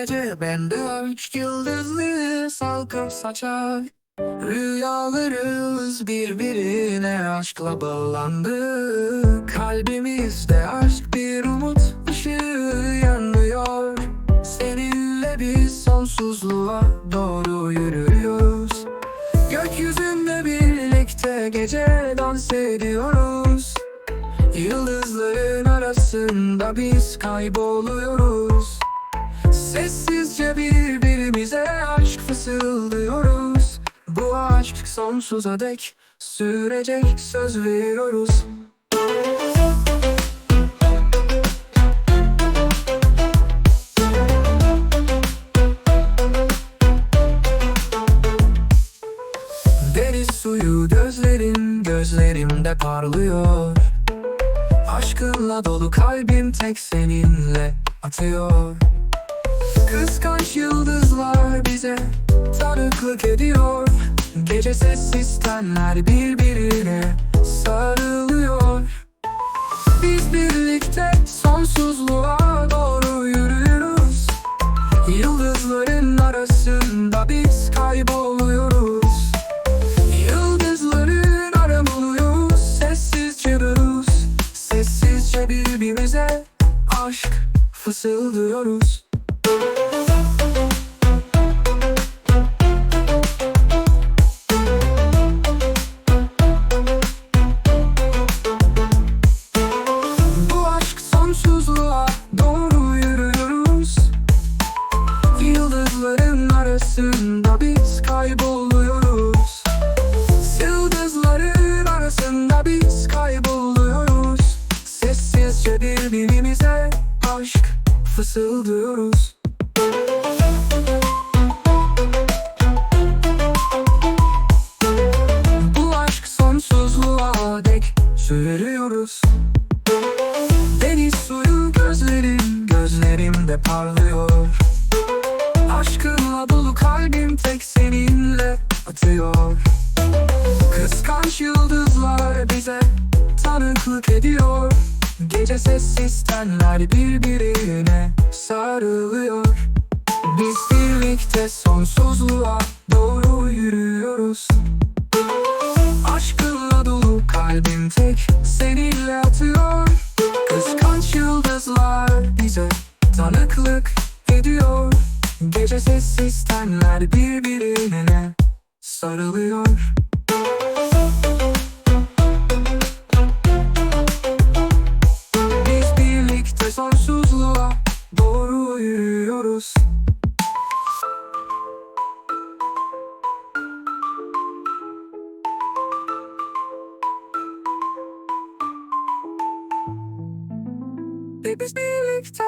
gece bende üç yıldızlı salkım saçar. Rüyalarımız birbirine aşkla bağlandı. Kalbimizde aşk bir umut ışığı yanıyor. Seninle biz sonsuzluğa doğru yürüyoruz. Gökyüzünde birlikte gece dans ediyoruz. Yıldızların arasında biz kayboluyoruz Sessizce birbirimize aşk fısıldıyoruz. Bu aşk sonsuza dek sürecek söz veriyoruz. Deniz suyu gözlerin gözlerimde parlıyor. Aşkınla dolu kalbim tek seninle atıyor Kıskanç yıldızlar bize tanıklık ediyor. Gece sessiz tenler birbirine sarılıyor. Biz birlikte sonsuzluğa doğru yürüyoruz. Yıldızların arasında biz kayboluyoruz. Yıldızların aramıyoruz Sessizce dururuz. Sessizce birbirimize Aşk fısıldıyoruz Sessizce birbirimize aşk fısıldıyoruz. Bu aşk sonsuzluğa dek sürüyoruz. Deniz suyu gözlerim gözlerimde parlıyor. Aşkınla dolu kalbim tek seninle atıyor. Kıskanç yıldızlar bize tanıklık ediyor Gece sessiz tenler birbirine sarılıyor. Biz birlikte sonsuzluğa doğru yürüyoruz. Aşkınla dolu kalbim tek seninle atıyor. Kıskanç yıldızlar bize tanıklık ediyor. Gece sessiz tenler birbirine sarılıyor Ve biz birlikte